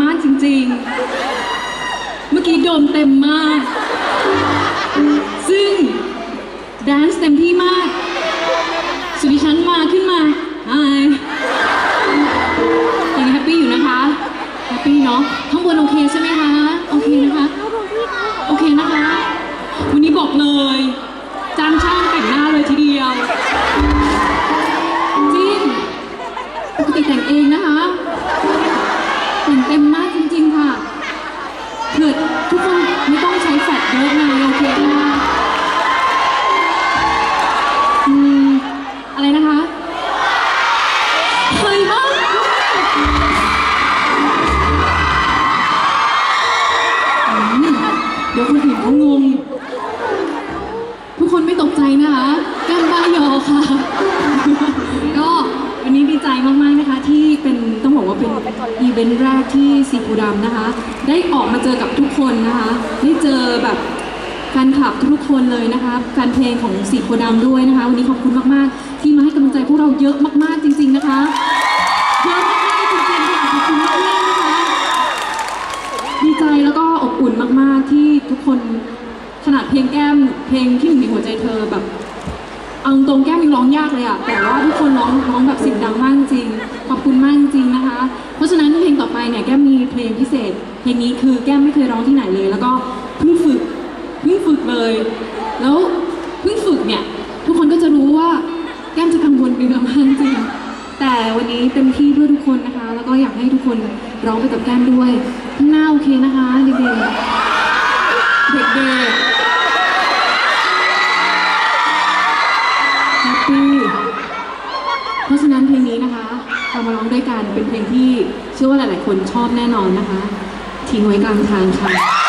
มากจริง ๆ เมื่อกี้โดนเต็มมาก ซึ่งแดนซ์เต็มที่มาก สุดิฉันมาขึ้นมาไอยังแฮปปี้อยู่นะคะ แฮปปี้เนาะข้างบนโอเค งง ทุกคนไม่ตกใจนะคะแก้มบ้ายอค่ะ ก็วันนี้ดีใจมากๆนะคะ ที่เป็นต้องบอกว่าเป็นอีเวนต์แรกที่สีโพธิ์ดำนะคะ ได้ออกมาเจอกับทุกคนนะคะ ได้เจอแบบแฟนคลับทุกคนเลยนะคะแฟนเพลงของสีโพธิ์ดำด้วยนะคะ วันนี้ขอบคุณมากๆ ที่มาให้กำลังใจพวกเราเยอะมากๆจริง ๆนะคะ เยอะมากๆจริงๆค่ะขอบคุณมากๆนะคะ ดีใจแล้วก็อบอุ่นมาก ๆ ที่ทุกคนขนาดเพลงแก้ม เพลงที่หนึ่งในหัวใจเธอแบบเอาตรงแก้มยังร้องยากเลยอะแต่ว่าทุกคนร้องร้องแบบเสียงดังมากจริง ขอบคุณมากจริงนะคะ เพราะฉะนั้นเพลงต่อไปเนี่ยแก้มมีเพลงพิเศษ เพลงนี้คือแก้มไม่เคยร้องที่ไหนเลย แล้วก็เพิ่งฝึกเพิ่งฝึกเลย แล้วเพิ่งฝึกเนี่ยทุกคนก็จะรู้ว่าแก้มจะกังวลเรือมากจริง แต่วันนี้เต็มที่เพื่อทุกคนนะคะ แล้วก็อยากให้ทุกคนร้องไปกับแก้มด้วยข้างหน้าโอเคนะคะเด็กๆเด็กๆ เพราะฉะนั้นเพลงนี้นะคะเรามาร้องด้วยกันเป็นเพลงที่เชื่อว่าหลาย ๆ คนชอบแน่นอนนะคะ ทิ้งไว้กลางทางค่ะ